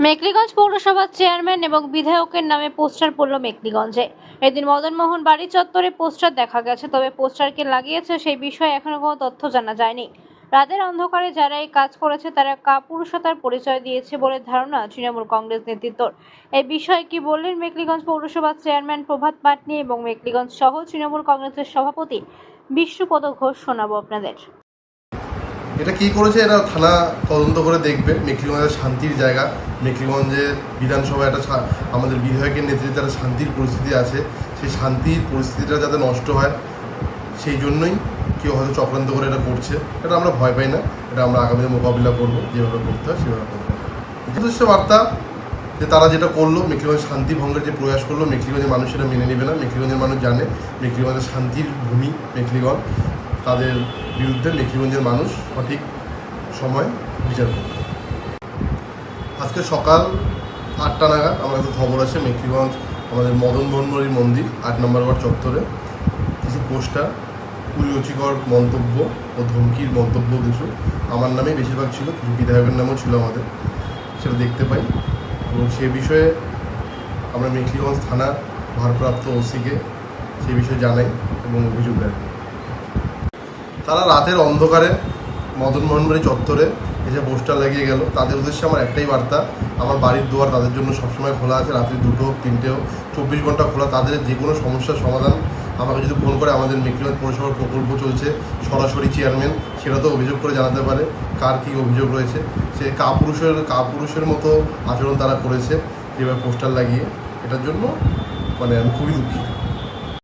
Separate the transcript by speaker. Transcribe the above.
Speaker 1: মেকলিগঞ্জ পৌরসভার চেয়ারম্যান এবং বিধায়কের নামে পোস্টার পড়ল মেকলিগঞ্জে। এদিন মদনমোহন বাড়ি চত্বরে পোস্টার দেখা গেছে, তবে পোস্টারকে লাগিয়েছে সেই বিষয়ে এখনও কোনো তথ্য জানা যায়নি। রাতের অন্ধকারে যারা এই কাজ করেছে, তারা কাপুরুষতার পরিচয় দিয়েছে বলে ধারণা তৃণমূল কংগ্রেস নেতৃত্বর। এই বিষয়ে কি বললেন মেকলিগঞ্জ পৌরসভার চেয়ারম্যান প্রভাত পাটনি এবং মেকলিগঞ্জ সহ তৃণমূল কংগ্রেসের সভাপতি বিশ্বপদ ঘোষ শোনাবো আপনাদের।
Speaker 2: এটা কি করেছে? এটা থানা তদন্ত করে দেখবে। মেখলিগঞ্জের শান্তির জায়গা। মেখলিগঞ্জের বিধানসভা একটা আমাদের বিধায়কের নেতৃত্বে একটা শান্তির পরিস্থিতি আছে। সেই শান্তির পরিস্থিতিটা যাতে নষ্ট হয়, সেই জন্যই কেউ হয়তো চক্রান্ত করে এটা করছে। এটা আমরা ভয় পাই না। এটা আমরা আগামীতে মোকাবিলা করব। যেভাবে করতে হয়, সেভাবে করব যথেষ্ট বার্তা যে তারা যেটা করল মেখলিগঞ্জ শান্তি ভঙ্গের যে প্রয়াস করল মেখলিগঞ্জের মানুষ সেটা মেনে নেবে না। মেখলিগঞ্জের মানুষ জানে মেখলিগঞ্জের শান্তির ভূমি মেখলিগঞ্জ তাদের বিরুদ্ধে মেখলিগঞ্জের মানুষ সঠিক সময় বিচার করবে। আজকে সকাল আটটা নাগাদ আমার কাছে খবর আছে, মেখলিগঞ্জ, আমাদের মদন মোহনমরির মন্দির, আট নম্বর ওয়ার্ড চত্বরে। কিছু পোস্টার কুরুচিকর মন্তব্য ও ধমকির মন্তব্য কিছু আমার নামেই বেশিরভাগ ছিল, কিছু বিধায়কের নামও ছিল আমাদের, সেটা দেখতে পাই। এবং সে বিষয়ে আমরা মেখলিগঞ্জ থানার ভারপ্রাপ্ত ওসিকে সে বিষয়ে জানাই এবং অভিযোগ দেয়। তারা রাতের অন্ধকারে মদন মোহনবাড়ি চত্বরে এসে পোস্টার লাগিয়ে গেল। তাদের উদ্দেশ্যে আমার একটাই বার্তা, আমার বাড়ির দুয়ার তাদের জন্য সবসময় খোলা আছে, রাত্রি দুটো হোক তিনটে চব্বিশ ঘণ্টা খোলা। তাদের যে কোনো সমস্যার সমাধান আমাকে যদি ফোন করে আমাদের মেকিমত পৌরসভার প্রকল্প চলছে, সরাসরি চেয়ারম্যান, সেটা তো অভিযোগ করে জানাতে পারে কার কী অভিযোগ রয়েছে। সে কাপুরুষের কাপুরুষের মতো আচরণ তারা করেছে যেভাবে পোস্টার লাগিয়ে। এটার জন্য মানে আমি খুবই দুঃখিত।